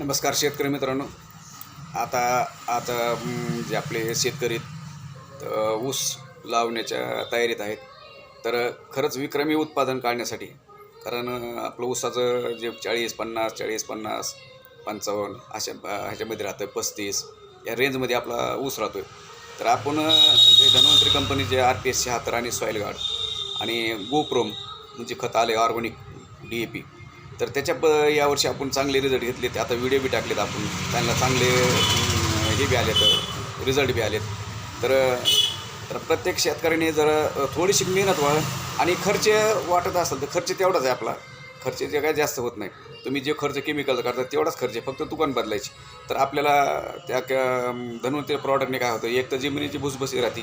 नमस्कार शेतकरी मित्रांनो. आता आता जे आपले शेतकरी ऊस लावण्याच्या तयारीत आहेत. तर खरंच विक्रमी उत्पादन काढण्यासाठी कारण आपलं ऊसाचं जे चाळीस पन्नास चाळीस पन्नास पंचावन्न अशा ह्याच्यामध्ये राहतं पस्तीस या रेंजमध्ये आपला ऊस राहतो तर आपण जे धन्वंतरी कंपनीचे आर पी एस शहात्तर आणि सॉईल गार्ड आणि गोप्रोम म्हणजे खत आले ऑर्गॅनिक डी ए पी तर त्याच्या प यावर्षी आपण चांगले रिझल्ट घेतले ते आता व्हिडिओ बी टाकलेत आपण. त्यांना चांगले हे बी आलेत रिझल्ट बी आलेत. तर तर प्रत्येक शेतकऱ्याने जर थोडीशी मेहनत व्हा आणि खर्च वाटत असेल तर खर्च तेवढाच आहे आपला. खर्च जे काय जास्त होत नाही. तुम्ही जे खर्च केमिकलचा करता तेवढाच खर्च आहे. फक्त दुकान बदलायची. तर आपल्याला त्या क- ते प्रॉडक्टने काय होतं? एक तर जमिनीची भुसभुसी राहते.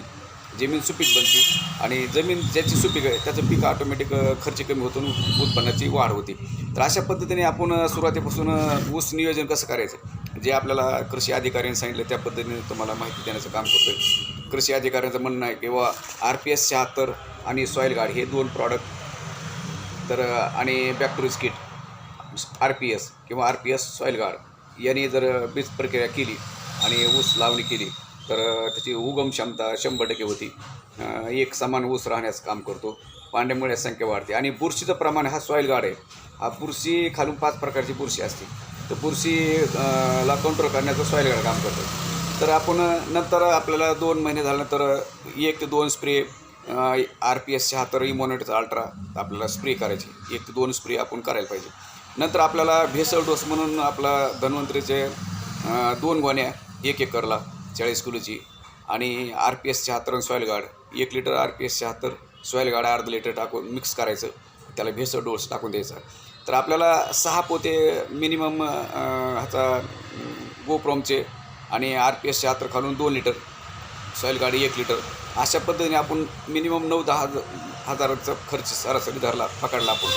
जमीन सुपीक बनते आणि जमीन ज्याची सुपीक आहे त्याचं पीक ऑटोमॅटिक खर्च कमी होतो उत्पन्नाची वाढ होते. तर अशा पद्धतीने आपण सुरुवातीपासून ऊस नियोजन कसं करायचं? जे आपल्याला कृषी अधिकाऱ्यांनी सांगितलं त्या पद्धतीने तुम्हाला माहिती देण्याचं काम करतो आहे कृषी अधिकाऱ्यांचं म्हणणं आहे किंवा आर पी एस शहात्तर आणि सॉईल गार्ड हे दोन प्रॉडक्ट तर आणि बॅक्टोरिज किट आर पी एस किंवा R P S soil guard यांनी जर बीज प्रक्रिया केली आणि ऊस लावणी केली तर त्याची उगम क्षमता शंभर टक्के होती. एक समान ऊस राहण्याचं काम करतो. पांड्यामुळे संख्या वाढते. आणि बुरशीचं प्रमाण हा सॉईल गार्ड आहे. हा बुरशी खालून पाच प्रकारची बुरशी असते. तर बुरशी ला कंट्रोल करण्याचं सॉईल गार्ड काम करतो. तर आपण नंतर आपल्याला दोन महिने झाल्यानंतर एक ते दोन स्प्रे आर पी एस शहात्तर इमोनेटचा अल्ट्रा आपल्याला स्प्रे करायचे. एक ते दोन स्प्रे आपण करायला पाहिजे. नंतर आपल्याला भेसळ डोस म्हणून आपला धन्वंतरीचे दोन गोण्या एक एकरला चाळीस किलोची. आणि आर पी एस शहात्तर सॉईल गार्ड एक लिटर आर पी एस शहात्तर सॉईल गार्ड अर्ध लिटर टाकून मिक्स करायचं. त्याला भेसळ डोस टाकून द्यायचा. तर आपल्याला सहा पोते मिनिमम ह्याचा गोप्रोमचे आणि आर पी एस शहात्तर खालून दोन लिटर सॉईल गाडी एक लिटर. अशा पद्धतीने आपण मिनिमम नऊ दहा हज- हजाराचा खर्च सरासरी धरला पकडला आपण.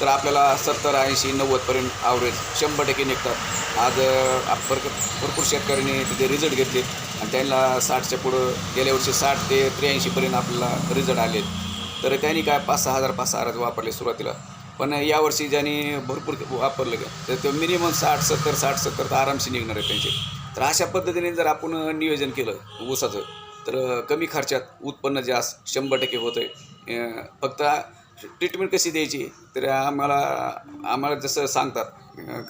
तर आपल्याला सत्तर ऐंशी नव्वदपर्यंत ॲव्हरेज शंभर टक्के निघतात. आज भर भरपूर भरपूर शेतकऱ्यांनी तिथे रिझल्ट घेतले आणि त्यांना साठच्या पुढं गेल्या वर्षी साठ ते त्र्याऐंशीपर्यंत आपल्याला रिझल्ट आले तर त्यांनी काय पाच सहा हजार पाच सहा हजार वापरले सुरुवातीला. पण यावर्षी ज्यांनी भरपूर वापरलं तर ते मिनिमम साठ सत्तर साठ सत्तर तर आरामशी निघणार आहे त्यांचे. तर अशा पद्धतीने जर आपण नियोजन केलं ऊसाचं तर कमी खर्चात उत्पन्न जास्त शंभर टक्के होतं आहे फक्त ट्रीटमेंट कशी द्यायची? तर आम्हाला आम्हाला जसं सांगतात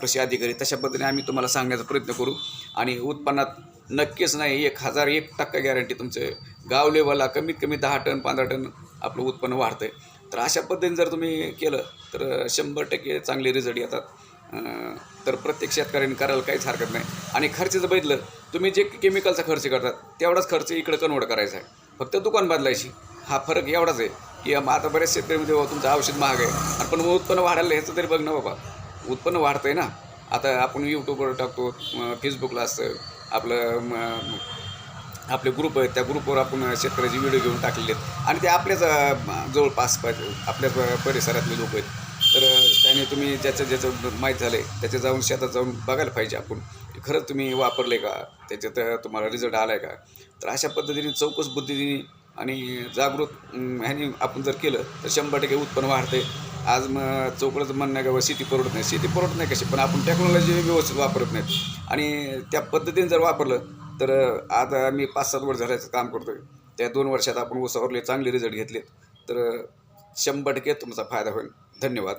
कृषी अधिकारी तशा पद्धतीने आम्ही तुम्हाला सांगण्याचा प्रयत्न करू. आणि उत्पन्नात नक्कीच नाही एक हजार एक टक्का गॅरंटी तुमचं गाव लेवलला कमीत कमी दहा टन पंधरा टन आपलं उत्पन्न वाढतं आहे तर अशा पद्धतीने जर तुम्ही केलं तर शंभर टक्के चांगले रिझल्ट येतात. तर प्रत्येक शेतकऱ्यांनी करायला काहीच हरकत नाही. आणि खर्चाचं बघितलं तुम्ही जे केमिकलचा खर्च करतात तेवढाच खर्च इकडं कन्वर्ट करायचा आहे. फक्त दुकान बदलायची. हा फरक एवढाच आहे. की आता बऱ्याच शेतकऱ्यांमध्ये बाबा तुमचं औषध महाग आहे. आणि पण मग उत्पन्न वाढायला ह्याचं तरी बघ ना बाबा. उत्पन्न वाढतं आहे ना. आता आपण यूट्यूबवर टाकतो फेसबुकला असतं आपलं आपले ग्रुप आहेत त्या ग्रुपवर आपण शेतकऱ्याचे व्हिडिओ घेऊन टाकलेले आहेत. आणि ते आपल्याच जवळपास पाहिजे आपल्या परिसरातले लोक आहेत. तर त्याने तुम्ही ज्याचं ज्याचं माहीत झालं आहे त्याच्या जाऊन शेतात जाऊन बघायला पाहिजे आपण. खरंच तुम्ही वापरले का? त्याच्यात तुम्हाला रिझल्ट आला आहे का? तर अशा पद्धतीने चौकस बुद्धीने आणि जागृत ह्यानी ह्याने आपण जर केलं तर शंभर टक्के उत्पन्न वाढते. आज मग चौकडचं म्हणणं का शेती परवडत नाही. शेती परवडत नाही कशी? पण आपण टेक्नॉलॉजी व्यवस्थित वापरत नाहीत आणि त्या पद्धतीने जर वापरलं तर आता मी पाच सात वर्ष झाल्याचं काम करतो आहे त्या दोन वर्षात आपण उसावरले चांगले रिझल्ट घेतले तर शंभर टक्के तुमचा फायदा होईल. धन्यवाद.